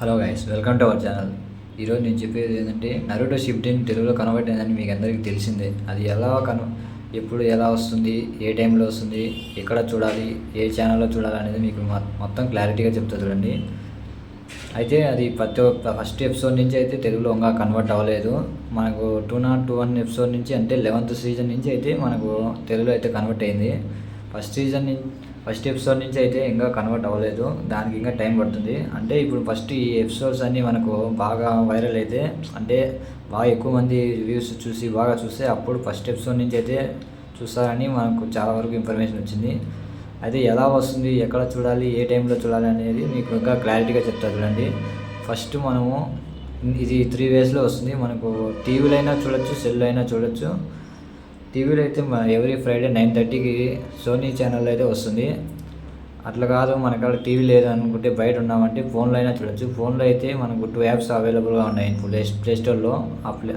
Hello guys welcome to our channel ఈరోజు నేను చెప్పేది ఏంటంటే నరుటో షిఫ్టింగ్ తెలుగులో కన్వర్ట్ అయిందని మీకు అందరికీ తెలిసిందే. అది ఎలా కను ఎప్పుడు ఎలా వస్తుంది ఏ టైంలో వస్తుంది ఎక్కడ చూడాలి ఏ ఛానల్లో చూడాలి అనేది మీకు మొత్తం క్లారిటీగా చెప్తా చూడండి. అయితే అది ప్రతి ఒక్క ఫస్ట్ ఎపిసోడ్ నుంచి అయితే తెలుగులో ఇంకా కన్వర్ట్ అవ్వలేదు. మనకు two nought two one episode నుంచి అంటే లెవెంత్ సీజన్ నుంచి అయితే మనకు తెలుగులో అయితే కన్వర్ట్ అయింది. ఫస్ట్ సీజన్ నుంచి ఫస్ట్ ఎపిసోడ్ నుంచి అయితే ఇంకా కన్వర్ట్ అవ్వలేదు. దానికి ఇంకా టైం పడుతుంది. అంటే ఇప్పుడు ఫస్ట్ ఈ ఎపిసోడ్స్ అన్నీ మనకు బాగా వైరల్ అయితే అంటే బాగా ఎక్కువ మంది వ్యూస్ చూసి బాగా చూస్తే అప్పుడు ఫస్ట్ ఎపిసోడ్ నుంచి అయితే చూస్తారని మనకు చాలా వరకు ఇన్ఫర్మేషన్ వచ్చింది. అయితే ఎలా వస్తుంది ఎక్కడ చూడాలి ఏ టైంలో చూడాలి అనేది మీకు ఇంకా క్లారిటీగా చెప్తా చూడండి. ఫస్ట్ మనము ఇది త్రీ వేస్లో వస్తుంది. మనకు టీవీలో అయినా చూడొచ్చు సెల్ అయినా చూడొచ్చు. టీవీలో అయితే ఎవ్రీ ఫ్రైడే నైన్ థర్టీకి సోనీ ఛానల్ అయితే వస్తుంది. అట్లా కాదు మనకాడ టీవీ లేదు అనుకుంటే బయట ఉన్నామంటే ఫోన్లో అయినా చూడొచ్చు. ఫోన్లో అయితే మనకు టూ యాప్స్ అవైలబుల్గా ఉన్నాయి ప్లే ప్లే స్టోర్లో. ఆ ప్లే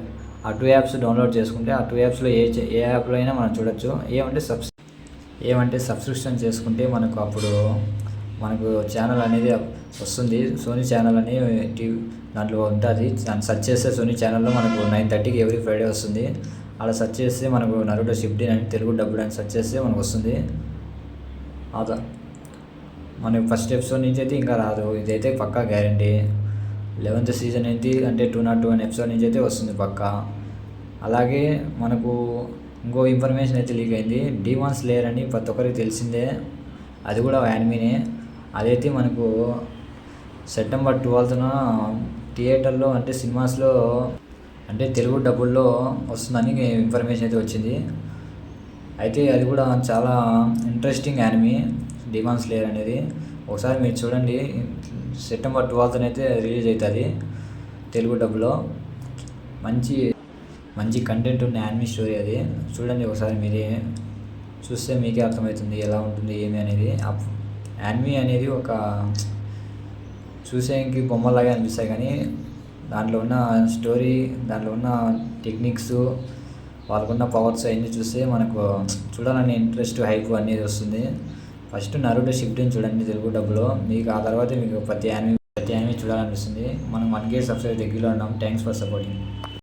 ఆ టూ యాప్స్ డౌన్లోడ్ చేసుకుంటే ఆ టూ యాప్స్లో ఏ ఏ యాప్లో అయినా మనం చూడొచ్చు. ఏమంటే సబ్స్ ఏమంటే సబ్స్క్రిప్షన్ చేసుకుంటే మనకు అప్పుడు మనకు ఛానల్ అనేది వస్తుంది. సోనీ ఛానల్ అని టీవీ దాంట్లో ఉంటుంది. దాన్ని సెర్చ్ చేస్తే సోనీ ఛానల్లో మనకు నైన్ థర్టీకి ఎవ్రీ ఫ్రైడే వస్తుంది. అలా సెర్చ్ చేస్తే మనకు నరుడో షిఫ్ట్ అని తెలుగు డబ్బు అని సెర్చ్ చేస్తే మనకు వస్తుంది. అదా. మనకి ఫస్ట్ ఎపిసోడ్ నుంచి అయితే ఇంకా రాదు. ఇదైతే పక్కా గ్యారంటీ లెవెంత్ సీజన్ ఏంటి అంటే టూ నాట్ టూ అనే ఎపిసోడ్ నుంచి అయితే వస్తుంది పక్కా. అలాగే మనకు ఇంకో ఇన్ఫర్మేషన్ అయితే లీక్ అయింది. డీమాన్స్ లేయర్ అని ప్రతి ఒక్కరికి తెలిసిందే. అది కూడా యానిమీనే అదైతే మనకు సెప్టెంబర్ ట్వెల్త్న థియేటర్లో అంటే సినిమాస్లో అంటే తెలుగు డబ్బుల్లో వస్తుందని ఇన్ఫర్మేషన్ అయితే వచ్చింది. అయితే అది కూడా చాలా ఇంట్రెస్టింగ్ యానిమీ డిమాన్స్ లేయర్ అనేది. ఒకసారి మీరు చూడండి సెప్టెంబర్ ట్వెల్త్న అయితే రిలీజ్ అవుతుంది తెలుగు డబ్బులో. మంచి మంచి కంటెంట్ ఉన్న యానిమీ స్టోరీ అది. చూడండి ఒకసారి మీరే. చూస్తే మీకే అర్థమవుతుంది ఎలా ఉంటుంది ఏమి అనేది. యానిమీ అనేది ఒక చూసేకి బొమ్మలాగా అనిపిస్తాయి కానీ దాంట్లో ఉన్న స్టోరీ దాంట్లో ఉన్న టెక్నిక్స్ వాళ్ళకున్న పవర్స్ అవన్నీ చూస్తే మనకు చూడాలనే ఇంట్రెస్ట్ హైప్ అనేది వస్తుంది. ఫస్ట్ నరుడు షిఫ్టింగ్ చూడండి తెలుగు డబ్బులో. మీకు ఆ తర్వాత మీకు ప్రతి యానిమీ ప్రతి యానిమీ చూడాలనిపిస్తుంది. మనం వన్ కే సబ్స్క్రైబ్ దగ్గరలో ఉన్నాం. Thanks for supporting